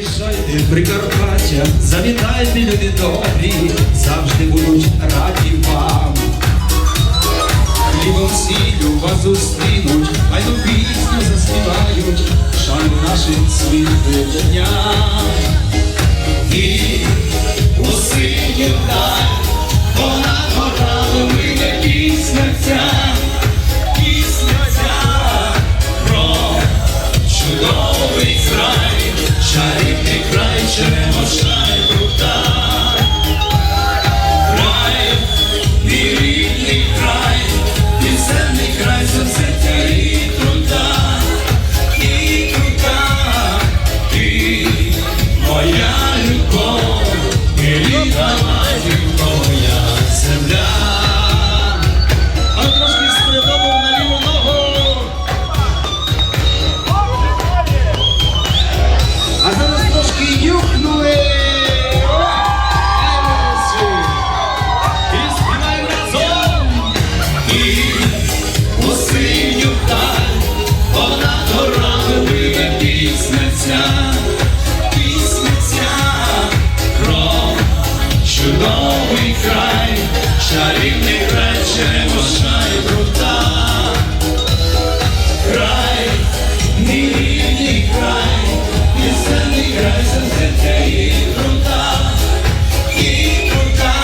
Приїжджайте в Прикарпаття, завітайте, люди добрі, завжди будуть раді вам. Хлібом сілю вас зустрінуть, файну пісню заспівають, шану нашим світлим дням. Zaczynamy пісня ця, пісня ця чудовий край, чарівний край, черемоша і крута. Край, мій край, пісенний край, завзяття і крута, і крута,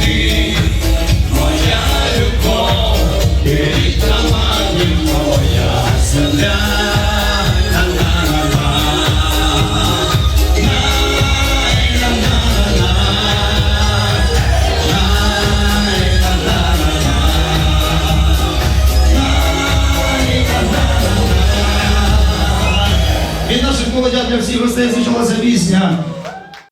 ти моя любов, і рідна матінка моя земля. Від наших молодят для всіх гостей звучалася пісня